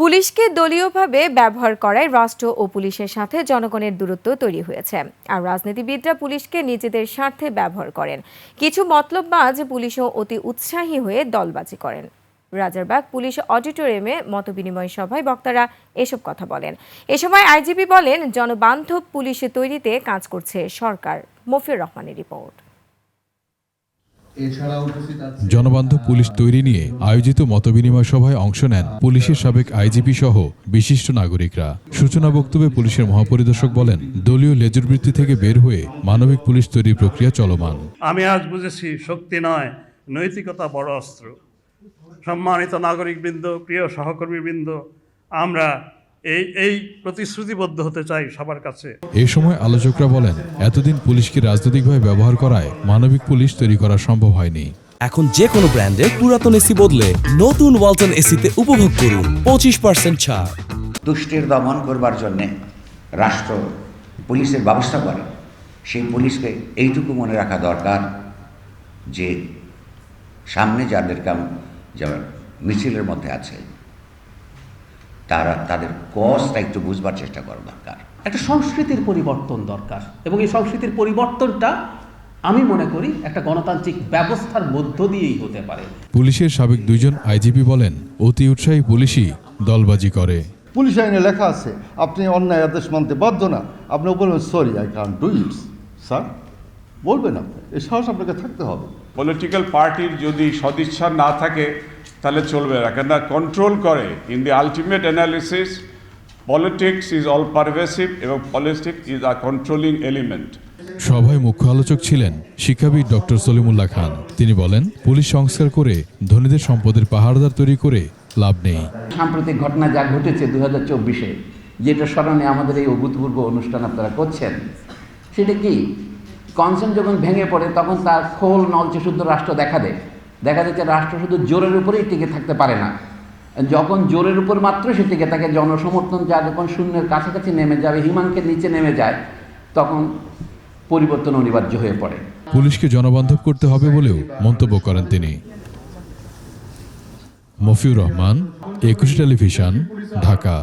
পুলিশকে দলীয়ভাবে ব্যবহার করায় রাষ্ট্র ও পুলিশের সাথে জনগণের দূরত্ব তৈরি হয়েছে। আর রাজনীতিবিদরা পুলিশকে নিজেদের স্বার্থে ব্যবহার করেন। কিছু মতলব মতলববাজ পুলিশও অতি উৎসাহী হয়ে দলবাজি করেন। রাজারবাগ পুলিশ অডিটোরিয়ামে মতবিনিময় সভায় বক্তারা এসব কথা বলেন। এ সময় আইজিপি বলেন, জনবান্ধব পুলিশে তৈরিতে কাজ করছে সরকার। মফিউর রহমানের রিপোর্ট। জনবান্ধব পুলিশ তৈরি নিয়ে আয়োজিত মতবিনিময় সভায় অংশ নেন পুলিশের সাবেক আইজিপি সহ বিশিষ্ট নাগরিকরা। সূচনা বক্তব্যে পুলিশের মহাপরিদর্শক বলেন দলীয় লেজুর লেজুরবৃত্তি থেকে বের হয়ে মানবিক পুলিশ তৈরির প্রক্রিয়া চলমান। আমি আজ বুঝেছি শক্তি নয় নৈতিকতা বড় অস্ত্র। সম্মানিত নাগরিকবৃন্দ প্রিয় সহকর্মীবৃন্দ আমরা এই এই প্রতিশ্রুতিবদ্ধ হতে চাই সবার কাছে। এ সময় আলোচকরা বলেন এতদিন পুলিশকে রাজনৈতিকভাবে ব্যবহার করায় মানবিক পুলিশ তৈরি করা সম্ভব হয়নি। এখন যে কোনো ব্র্যান্ডের পুরাতন এসি বদলে নতুন ওয়ালটন এসিতে উপভোগ করুন পঁচিশ পার্সেন্ট ছাড়। দুষ্টের দমন করবার জন্যে রাষ্ট্র পুলিশের ব্যবস্থা করে। সেই পুলিশকে এইটুকু মনে রাখা দরকার যে সামনে যাদেরকে আম- যেমন মিছিলের মধ্যে আছে তারা তাদের কজটা একটু বুঝবার চেষ্টা করা দরকার। একটা সংস্কৃতির পরিবর্তন দরকার এবং এই সংস্কৃতির পরিবর্তনটা আমি মনে করি একটা গণতান্ত্রিক ব্যবস্থার মধ্য দিয়েই হতে পারে। পুলিশের সাবেক দুইজন আইজিপি বলেন অতি উৎসাহী পুলিশই দলবাজি করে। পুলিশ আইনে লেখা আছে আপনি অন্যায় আদেশ মানতে বাধ্য না। আপনি বলবেন sorry I can do it sir বলবেন আপনি এই সাহস আপনাকে থাকতে হবে। পলিটিক্যাল পার্টির যদি সদিচ্ছা না থাকে তাহলে চলবে না। কেননা কন্ট্রোল করে। In the ultimate analysis politics is all pervasive এবং politics is a controlling element সভায় মুখ্য আলোচক ছিলেন শিক্ষাবিদ ডক্টর সলিমুল্লাহ খান। তিনি বলেন পুলিশ সংস্কার করে ধনীদের সম্পদের পাহাড়দার তৈরি করে লাভ নেই। সাম্প্রতিক ঘটনা যা ঘটেছে দু হাজার চব্বিশে যেটা স্মরণে আমাদের এই অভূতপূর্ব অনুষ্ঠান আপনারা করছেন সেটা কি? কনসেন্ট যখন ভেঙে পড়ে তখন তার খোল নলচে শুদ্ধ রাষ্ট্র দেখা দেয়। দেখা যাচ্ছে রাষ্ট্র শুধু জোরের উপরেই টিকে থাকতে পারে না। যখন জোরের উপর মাত্র সে টিকে থাকে, জনসমর্থন যা যখন শূন্যের কাছাকাছি নেমে যাবে হিমাঙ্কের নিচে নেমে যায়, তখন পরিবর্তন অনিবার্য হয়ে পড়ে। পুলিশকে জনবান্ধব করতে হবে বলেও মন্তব্য করেন তিনি। মফিউর রহমান, একুশে টেলিভিশন, ঢাকা।